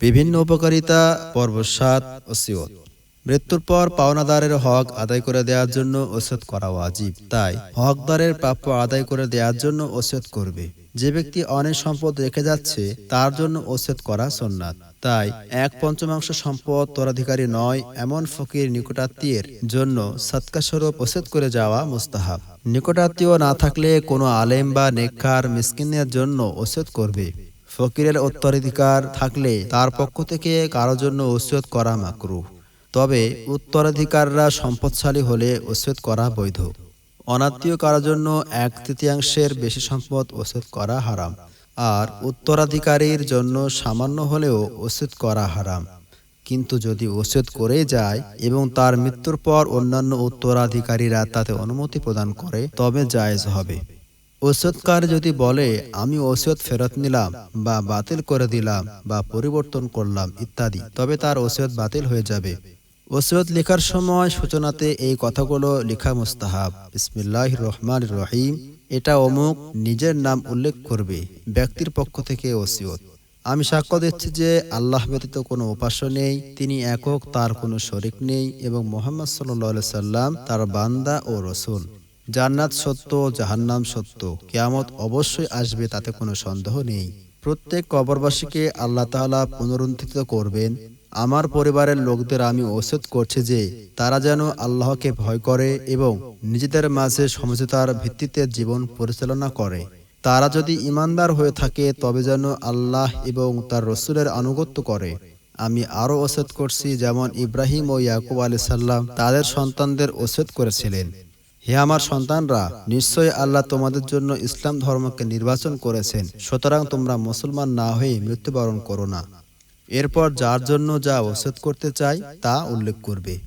বিভিন্ন উপকারিতা পর্ব সাত ওসিয়ত মৃত্যুর পর পাওনাদারের হক আদায় করে দেওয়ার জন্য ওসিয়ত করা ওয়াজিব। তাই হকদারের প্রাপ্য আদায় করে দেওয়ার জন্য ওসিয়ত করবে। যে ব্যক্তি অনেক সম্পদ রেখে যাচ্ছে, তার জন্য ওসিয়ত করা সুন্নাত। তাই এক পঞ্চমাংশ সম্পদ তোরাধিকারী নয়, এমন ফকির নিকটাত্মীয়ের জন্য সৎকাস্বরূপ ওসিয়ত করে যাওয়া মুস্তাহাব। নিকটাত্মীয় না থাকলে কোনো আলেম বা নেককার মিসকিনের জন্য ওসিয়ত করবে। ফকিরের উত্তরাধিকার থাকলে তার পক্ষ থেকে কারও জন্য ওসিয়ত করা মাকরু তবে উত্তরাধিকাররা সম্পদশালী হলে ওসিয়ত করা বৈধ। অনাত্মীয় কারোর জন্য এক তৃতীয়াংশের বেশি সম্পদ ওসিয়ত করা হারাম। আর উত্তরাধিকারীর জন্য সামান্য হলেও ওসিয়ত করা হারাম। কিন্তু যদি ওসিয়ত করে যায় এবং তার মৃত্যুর পর অন্যান্য উত্তরাধিকারীরা তাতে অনুমতি প্রদান করে, তবে জায়েজ হবে। ওসিয়তকার যদি বলে, আমি ওসিয়ত ফেরত নিলাম বা বাতিল করে দিলাম বা পরিবর্তন করলাম, ইত্যাদি, তবে তার ওসিয়ত বাতিল হয়ে যাবে। ওসিয়ত লেখার সময় সূচনাতে এই কথাগুলো লেখা মুস্তাহাব। বিসমিল্লাহ রহমান রহিম। এটা অমুক নিজের নাম উল্লেখ করবে ব্যক্তির পক্ষ থেকে ওসিয়ত। আমি সাক্ষ্য দিচ্ছি যে আল্লাহ ব্যতীত কোনো উপাস্য নেই, তিনি একক, তার কোনো শরিক নেই এবং মোহাম্মদ সাল্লাহ সাল্লাম তার বান্দা ও রসুল। জান্নাত সত্য, জাহান্নাম সত্য। কেয়ামত অবশ্যই আসবে, তাতে কোনো সন্দেহ নেই। প্রত্যেক কবরবাসীকে আল্লাহ তাআলা পুনরুত্থিত করবেন। আমার পরিবারের লোকদের আমি ওসিয়ত করছি যে, তারা যেন আল্লাহকে ভয় করে এবং নিজেদের মাঝে সমঝোতার ভিত্তিতে জীবন পরিচালনা করে। তারা যদি ইমানদার হয়ে থাকে, তবে যেন আল্লাহ এবং তার রসুলের আনুগত্য করে। আমি আরও ওসেদ করছি, যেমন ইব্রাহিম ও ইয়াকুব আলি সাল্লাম তাদের সন্তানদের ওসেদ করেছিলেন। হে আমার সন্তানরা, নিশ্চয়ই আল্লাহ তোমাদের জন্য ইসলাম ধর্মকে নির্বাচন করেছেন, সুতরাং তোমরা মুসলমান না হয়ে মৃত্যুবরণ করো না। এরপর যার জন্য যা ওসেদ করতে চাই তা উল্লেখ করবে।